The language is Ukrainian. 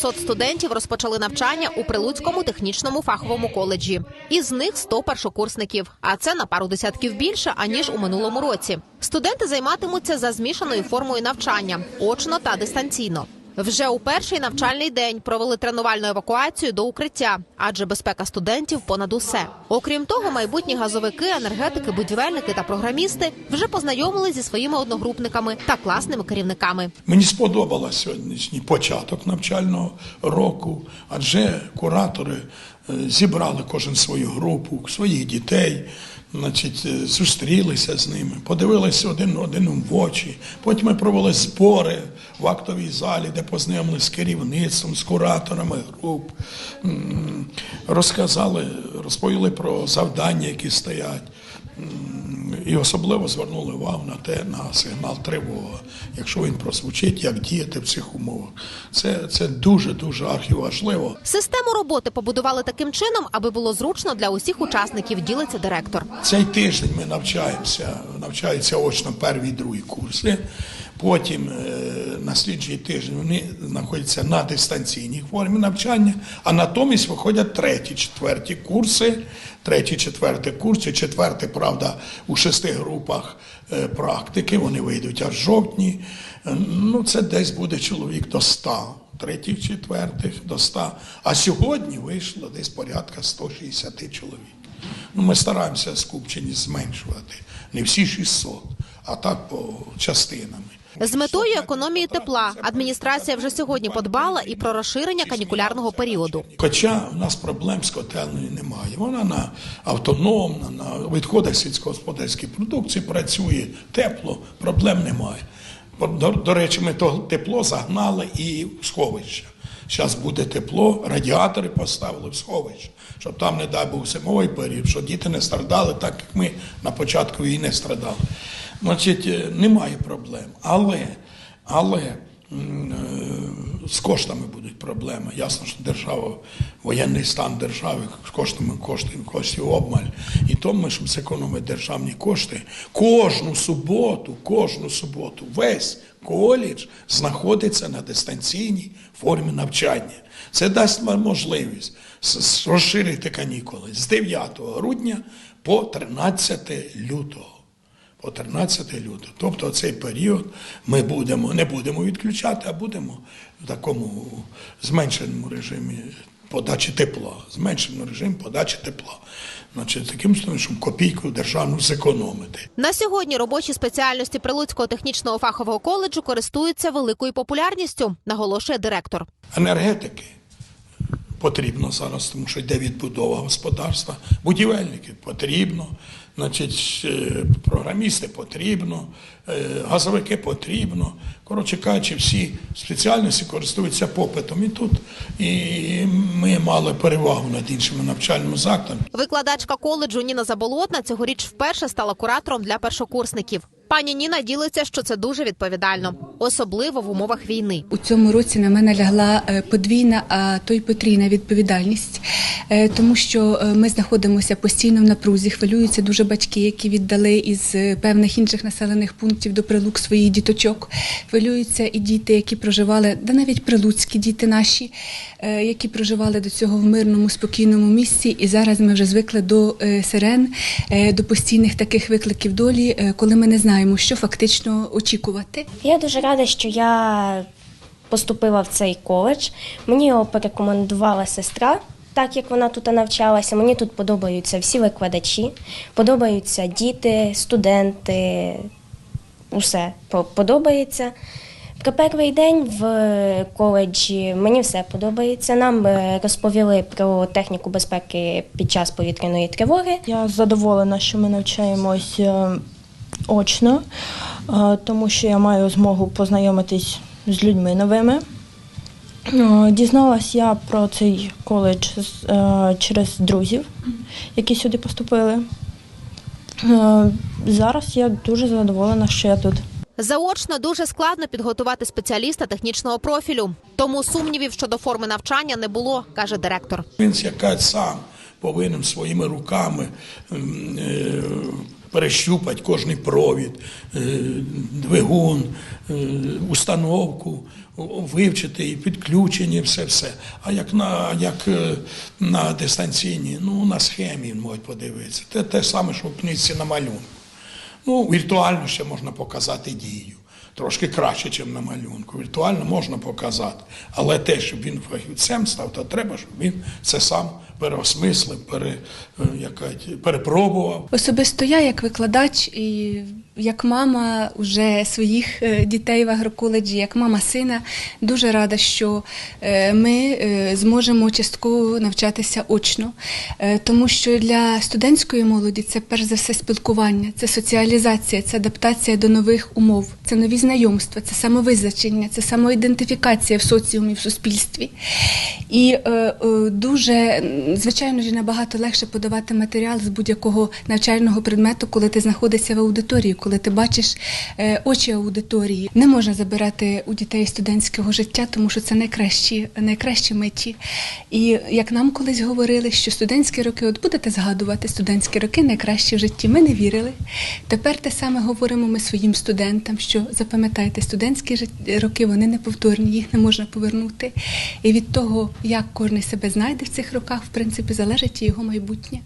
Сот студентів розпочали навчання у Прилуцькому технічному фаховому коледжі. Із них 100 першокурсників, а це на пару десятків більше аніж у минулому році. Студенти займатимуться за змішаною формою навчання очно та дистанційно. Вже у перший навчальний день провели тренувальну евакуацію до укриття, адже безпека студентів понад усе. Окрім того, майбутні газовики, енергетики, будівельники та програмісти вже познайомились зі своїми одногрупниками та класними керівниками. Мені сподобався сьогоднішній початок навчального року, адже куратори зібрали кожен свою групу, своїх дітей, значить, е, зустрілися з ними, подивилися один одному в очі. Потім ми провели збори в актовій залі, де познайомилися з керівництвом, з кураторами груп, розказали, розповіли про завдання, які стоять. І особливо звернули увагу на те, на сигнал тривоги, якщо він прозвучить, як діяти в цих умовах. Це, це дуже дуже архіважливо. Систему роботи побудували таким чином, аби було зручно для усіх учасників. Ділиться директор. Цей тиждень ми навчаємося, навчаються очно перші і другі курси. Потім е, на тиждень вони знаходяться на дистанційній формі навчання, а натомість виходять треті, четверті курси, треті, четверті курси, четвертий, правда, у шести групах е, практики. Вони вийдуть аж жовтні. Е, Ну, це десь буде чоловік до 100 третіх, четвертих до 100. А сьогодні вийшло десь порядка 160 чоловік. Ну, ми стараємося скупчення зменшувати. Не всі 600, а так по частинами. З метою економії тепла адміністрація вже сьогодні подбала і про розширення канікулярного періоду. Хоча в нас проблем з котельною немає. Вона на автономна, на відходах сільськогосподарської продукції працює тепло, проблем немає. До, до речі, ми то тепло загнали і в сховище. Зараз буде тепло, радіатори поставили в сховище, щоб там, не дай Бог, зимовий період, щоб діти не страдали, так як ми на початку війни страдали. Значить, е, немає проблем. Але, але е, з коштами будуть проблеми. Ясно, що держава, воєнний стан держави з коштами коштів, коштів обмаль. І тому, щоб зекономити державні кошти, кожну суботу, кожну суботу, весь коледж знаходиться на дистанційній формі навчання. Це дасть вам можливість розширити канікули з 9 грудня по 13 лютого по 13 лютого. Тобто цей період ми будемо, не будемо відключати, а будемо в такому зменшеному режимі подачі тепла. Зменшеному режимі подачі тепла. Значить, таким чином, щоб копійку державну зекономити. На сьогодні робочі спеціальності Прилуцького технічного фахового коледжу користуються великою популярністю, наголошує директор. Енергетики потрібно зараз, тому що йде відбудова господарства. Будівельники потрібно, значить, е, програмісти потрібно, е, газовики потрібно. Коротше кажучи, всі спеціальності користуються попитом. І тут і ми мали перевагу над іншими навчальними закладами. Викладачка коледжу Ніна Заболотна цьогоріч вперше стала куратором для першокурсників. Пані Ніна ділиться, що це дуже відповідально, особливо в умовах війни. У цьому році на мене лягла е, подвійна, а то й потрійна відповідальність, е, тому що е, ми знаходимося постійно в напрузі. Хвилюються дуже батьки, які віддали із певних інших населених пунктів до прилук своїх діточок. Хвилюються і діти, які проживали, да навіть прилуцькі діти наші, які проживали до цього в мирному, спокійному місці. І зараз ми вже звикли до сирен, до постійних таких викликів долі, коли ми не знаємо, що фактично очікувати. Я дуже рада, що я поступила в цей коледж. Мені його порекомендувала сестра, так як вона тут навчалася. Мені тут подобаються всі викладачі, подобаються діти, студенти, усе подобається. Про перший день в коледжі мені все подобається. Нам е, розповіли про техніку безпеки під час повітряної тривоги. Я задоволена, що ми навчаємось е, очно, е, тому що я маю змогу познайомитись з людьми новими. Е, Дізналась я про цей коледж е, через друзів, які сюди поступили. Зараз я дуже задоволена, що я тут. Заочно дуже складно підготувати спеціаліста технічного профілю, тому сумнівів щодо форми навчання не було, каже директор. Він якась сам повинен своїми руками м, е, перещупати кожний провід, е, двигун, е, установку. вивчити і підключені, все все. А як на як е, на дистанційні, ну на схемі можуть подивитися. Те те саме, що в книжці на малюнку. Ну, віртуально ще можна показати дію. Трошки краще, ніж на малюнку. Віртуально можна показати. Але те, щоб він фахівцем став, то треба, щоб він це сам переосмислив, пере, е, яка, перепробував. Особисто я, як викладач і як мама уже своїх е, дітей в агроколеджі, як мама сина, дуже рада, що е, ми зможемо частково навчатися очно, тому що для студентської молоді це перш за все спілкування, це соціалізація, це адаптація до нових умов, це нові знайомства, це самовизначення, це самоідентифікація в соціумі, в суспільстві. І е, е, дуже, звичайно ж, набагато легше подавати матеріал з будь-якого навчального предмету, коли ти знаходишся в аудиторії, коли ти бачиш е, очі аудиторії. Не можна забирати у дітей студентського життя, тому що це найкращі, найкращі миті. І як нам колись говорили, що студентські роки, от будете згадувати, студентські роки найкращі в житті. Ми не вірили. Тепер те саме говоримо ми своїм студентам, що запам'ятайте, студентські роки вони неповторні, їх не можна повернути. І від того, як кожен себе знайде в цих роках, в принципі, залежить і його майбутнє.